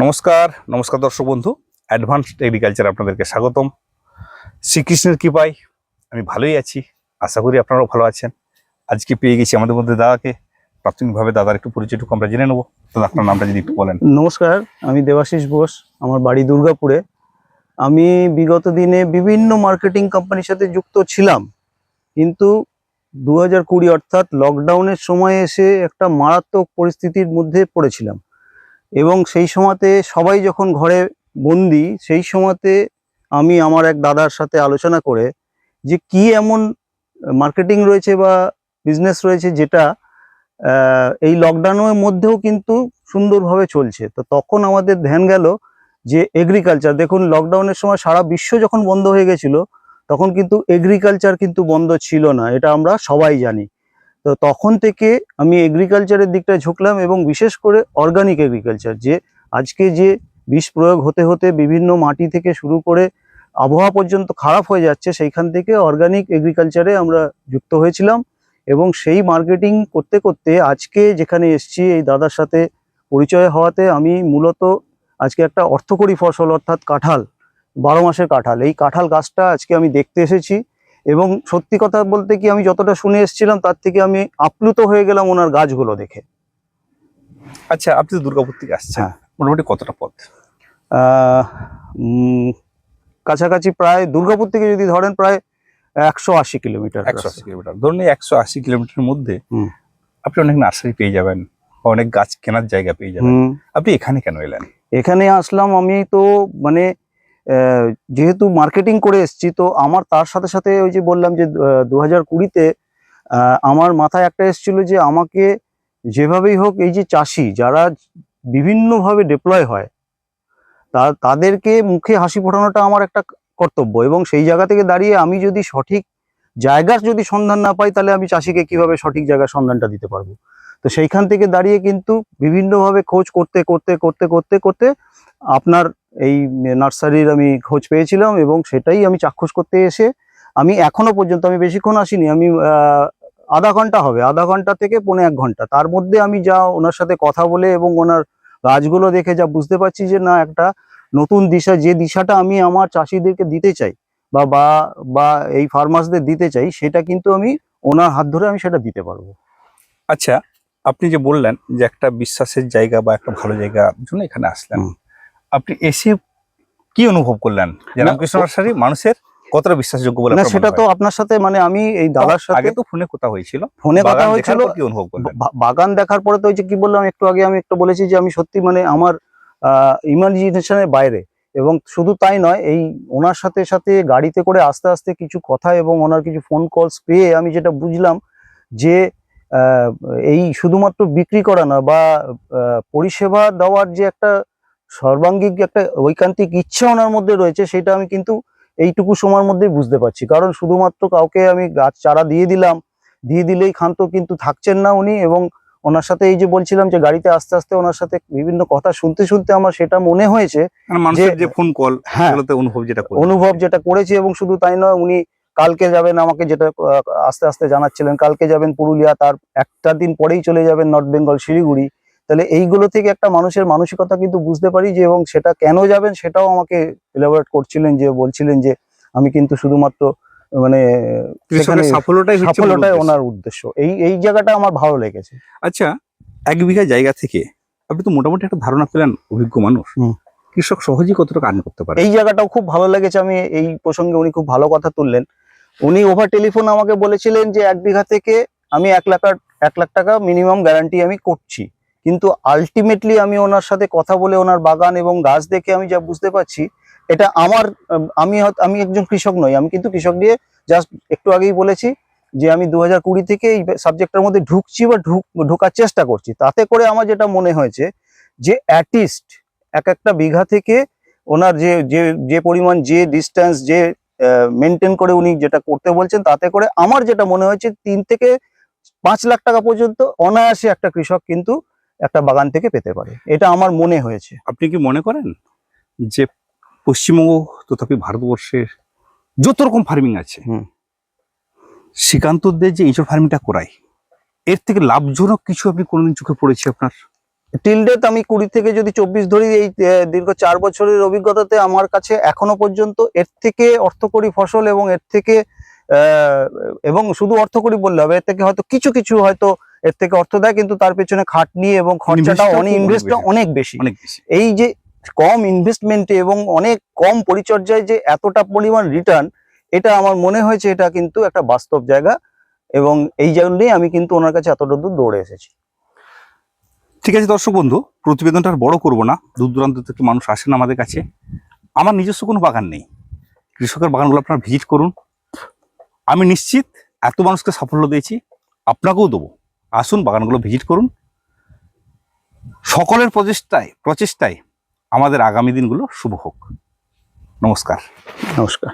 নমস্কার নমস্কার দর্শক বন্ধু। অ্যাডভান্সড এগ্রিকালচার আপনাদেরকে স্বাগতম। শ্রীকৃষ্ণের কৃপায় আমি ভালোই আছি। আশা করি আপনারাও ভালো আছেন। আজকে পেয়ে গেছি আমাদের মধ্যে দাদাকে। প্রাথমিকভাবে দাদার একটু পরিচয়টুকু আমরা জেনে নেব। দাদা, আপনার নামটা যদি একটু বলেন। নমস্কার, আমি দেবাশিস বোস, আমার বাড়ি দুর্গাপুরে। আমি বিগত দিনে বিভিন্ন মার্কেটিং কোম্পানির সাথে যুক্ত ছিলাম। কিন্তু দু হাজার কুড়ি অর্থাৎ লকডাউনের সময় এসে একটা মারাত্মক পরিস্থিতির মধ্যে পড়েছিলাম। এবং সেই সময়তে সবাই যখন ঘরে বন্দি, সেই সময়তে আমি আমার এক দাদার সাথে আলোচনা করে যে কি এমন মার্কেটিং রয়েছে বা বিজনেস রয়েছে যেটা এই লকডাউনের মধ্যেও কিন্তু সুন্দরভাবে চলছে। তো তখন আমাদের ধ্যান গেল যে এগ্রিকালচার দেখুন লকডাউনের সময় সারা বিশ্ব যখন বন্ধ হয়ে গেছিল, তখন কিন্তু এগ্রিকালচার কিন্তু বন্ধ ছিল না, এটা আমরা সবাই জানি। তো তখন থেকে আমি এগ্রিকালচারের দিকটা ঝুঁকলাম এবং বিশেষ করে অর্গানিক এগ্রিকালচার যে আজকে যে বিষ প্রয়োগ হতে হতে বিভিন্ন মাটি থেকে শুরু করে আবহাওয়া পর্যন্ত খারাপ হয়ে যাচ্ছে, সেইখান থেকে অর্গানিক এগ্রিকালচারে আমরা যুক্ত হয়েছিলাম এবং সেই মার্কেটিং করতে করতে আজকে যেখানে এসছি, এই দাদার সাথে পরিচয় হওয়াতে আমি মূলত আজকে একটা অর্থকরী ফসল অর্থাৎ কাঁঠাল, বারো মাসের কাঁঠাল, এই কাঁঠাল গাছটা আজকে আমি দেখতে এসেছি। এবং সত্যি কথা বলতে কি আমি যতটা শুনে এসেছিলাম তার থেকে আমি আপ্লুত হয়ে গেলাম ওনার গাছগুলো দেখে। আচ্ছা আপনি তো দুর্গাপুর থেকে আসছেন। হ্যাঁ। মোটামুটি কতটা পথ? কাছাকাছি প্রায় দুর্গাপুর থেকে যদি ধরেন প্রায় একশো আশি কিলোমিটার একশো আশি কিলোমিটার। ধরুন একশো আশি কিলোমিটারের মধ্যে আপনি অনেক নার্সারি পেয়ে যাবেন বা অনেক গাছ কেনার জায়গা পেয়ে যাবেন। আপনি এখানে কেন এলেন? এখানে আসলাম আমি তো মানে যেহেতু মার্কেটিং করে এসেছি, তো আমার তার সাথে সাথে ওই যে বললাম যে দু হাজার কুড়িতে আমার মাথায় একটা এসেছিল যে, আমাকে যেভাবেই হোক এই যে চাষি যারা বিভিন্নভাবে ডিপ্লয় হয়, তা, তাদেরকে মুখে হাসি ফোটানোটা আমার একটা কর্তব্য এবং সেই জায়গা থেকে দাঁড়িয়ে আমি যদি সঠিক জায়গার যদি সন্ধান না পাই, তাহলে আমি চাষিকে কীভাবে সঠিক জায়গার সন্ধানটা দিতে পারব? তো সেইখান থেকে দাঁড়িয়ে কিন্তু বিভিন্নভাবে খোঁজ করতে করতে করতে করতে করতে আপনার এই নার্সারির আমি খোঁজ পেয়েছিলাম এবং সেটাই আমি চাক্ষুষ করতে এসে আমি এখনও পর্যন্ত আমি বেশিক্ষণ আসিনি। আমি আধা ঘণ্টা হবে। আধা ঘণ্টা থেকে পৌনে এক ঘণ্টা। তার মধ্যে আমি যা ওনার সাথে কথা বলে এবং ওনার গাছগুলো দেখে যা বুঝতে পারছি যে না একটা নতুন দিশা যে দিশাটা আমি আমার চাষিদেরকে দিতে চাই বা বা বা এই ফার্মার্সদের দিতে চাই সেটা কিন্তু আমি ওনার হাত ধরে আমি সেটা দিতে পারব। আচ্ছা আপনি যে বললেন যে একটা বিশ্বাসের জায়গা বা একটা ভালো জায়গার জন্য এখানে আসলেন। আপনি এসে কি অনুভব করলেন? যে রামকৃষ্ণ নার্সারি মানুষের কতটা বিশ্বাসযোগ্য বলে না সেটা তো আপনার সাথে মানে আমি এই দাদার সাথে আগে তো ফোনে কথা হয়েছিল। ফোনে কথা হয়েছিল কি অনুভব করলেন? বাগান দেখার পরে তো ওই যে কি বললাম একটু আগে আমি একটু বলেছি যে আমি সত্যি মানে আমার ইমাজিনেশনের বাইরে। এবং শুধু তাই নয় এই ওনার সাথে সাথে গাড়িতে করে আস্তে আস্তে কিছু কথা এবং ওনার কিছু ফোন কলস পেয়ে আমি যেটা বুঝলাম যে এই শুধুমাত্র বিক্রি করা না বা পরিষেবা দেওয়ার যে একটা সর্বাঙ্গিক একটা ঐকান্তিক ইচ্ছা ওনার মধ্যে রয়েছে সেটা আমি কিন্তু এইটুকু সময়ের মধ্যেই বুঝতে পারছি। কারণ শুধুমাত্র কাউকে আমি গাছ চারা দিয়ে দিলাম দিয়ে দিলেই ক্ষান্ত কিন্তু থাকছেন না উনি এবং ওনার সাথে এই যে বলছিলাম যে গাড়িতে আস্তে আস্তে ওনার সাথে বিভিন্ন কথা শুনতে শুনতে আমার সেটা মনে হয়েছে মানে যে ফোন কল হ্যাঁ অনুভব যেটা অনুভব যেটা করেছি এবং শুধু তাই নয় উনি কালকে যাবেন আমাকে যেটা আস্তে আস্তে জানাচ্ছিলেন কালকে যাবেন পুরুলিয়া তার একটা দিন পরেই চলে যাবেন নর্থ বেঙ্গল শিলিগুড়ি। তাহলে এইগুলো থেকে একটা মানুষের মানসিকতা কিন্তু বুঝতে পারি যে এবং সেটা কেন যাবেন সেটাও আমাকে এলাবোরেট করছিলেন যে বলছিলেন যে আমি কিন্তু শুধুমাত্র মানে সাফল্যটাই সাফল্যটাই ওনার উদ্দেশ্য। এই এই জায়গাটা আমার ভালো লেগেছে। আচ্ছা এক বিঘা জায়গা থেকে আপনি তো মোটামুটি একটা ধারণা পেলেন অভিজ্ঞ মানুষ। কৃষক সহজেই কতটা আর্ন করতে পারে? এই জায়গাটাও খুব ভালো লেগেছে। আমি এই প্রসঙ্গে উনি খুব ভালো কথা তুললেন। উনি ওভার টেলিফোন আমাকে বলেছিলেন যে এক বিঘা থেকে আমি এক লাখ এক লাখ টাকা মিনিমাম গ্যারান্টি আমি করছি। কিন্তু আলটিমেটলি আমি ওনার সাথে কথা বলে ওনার বাগান এবং গাছ দেখে আমি যা বুঝতে পারছি, এটা আমার, আমি আমি একজন কৃষক নই, আমি কিন্তু কৃষক দিয়ে জাস্ট একটু আগেই বলেছি যে আমি দু হাজার কুড়ি থেকে এই সাবজেক্টের মধ্যে ঢুকছি বা ঢুক, ঢোকার চেষ্টা করছি। তাতে করে আমার যেটা মনে হয়েছে যে অ্যাটিস্ট এক একটা বিঘা থেকে ওনার যে যে যে পরিমাণ যে ডিস্টেন্স যে মেনটেন করে উনি যেটা করতে বলছেন, তাতে করে আমার যেটা মনে হয়েছে তিন থেকে পাঁচ লাখ টাকা পর্যন্ত অনায়াসে একটা কৃষক কিন্তু একটা বাগান থেকে পেতে পারে। এটা আমার মনে হয়েছে। আপনি কি মনে করেন যে পশ্চিমবঙ্গ তথাপি ভারতবর্ষের যত রকম ফার্মিং আছে। শ্রীকান্তদের যে ইঁচড় ফার্মিংটা করাই এর থেকে লাভজনক কিছু আপনি কোনোদিন চোখে পড়েছে আপনার? টিল ডেথ আমি কুড়ি থেকে যদি চব্বিশ ধরি এই দীর্ঘ চার বছরের অভিজ্ঞতাতে আমার কাছে এখনও পর্যন্ত এর থেকে অর্থকরী ফসল এবং এর থেকে এবং শুধু অর্থকরী বললে হবে এর থেকে হয়তো কিছু কিছু হয়তো এর থেকে অর্থ দেয় কিন্তু তার পেছনে খাটনি এবং খরচাটা অনেক ইনভেস্টটা অনেক বেশি। এই যে কম ইনভেস্টমেন্টে এবং অনেক কম পরিচর্যায় যে এতটা পরিমাণ রিটার্ন এটা আমার মনে হয়েছে এটা কিন্তু একটা বাস্তব জায়গা এবং এই জন্যই আমি কিন্তু ওনার কাছে এতটা দূর দৌড়ে এসেছি। ঠিক আছে দর্শক বন্ধু প্রতিবেদনটা আর বড় করব না। দূর দূরান্ত থেকে মানুষ আসেন আমাদের কাছে। আমার নিজস্ব কোনো বাগান নেই। কৃষকের বাগানগুলো আপনারা ভিজিট করুন। আমি নিশ্চিত এত মানুষকে সাফল্য দিয়েছি আপনাকেও দেবো। আসুন বাগানগুলো ভিজিট করুন। সকলের প্রচেষ্টায় প্রচেষ্টায় আমাদের আগামী দিনগুলো শুভ হোক। নমস্কার। নমস্কার।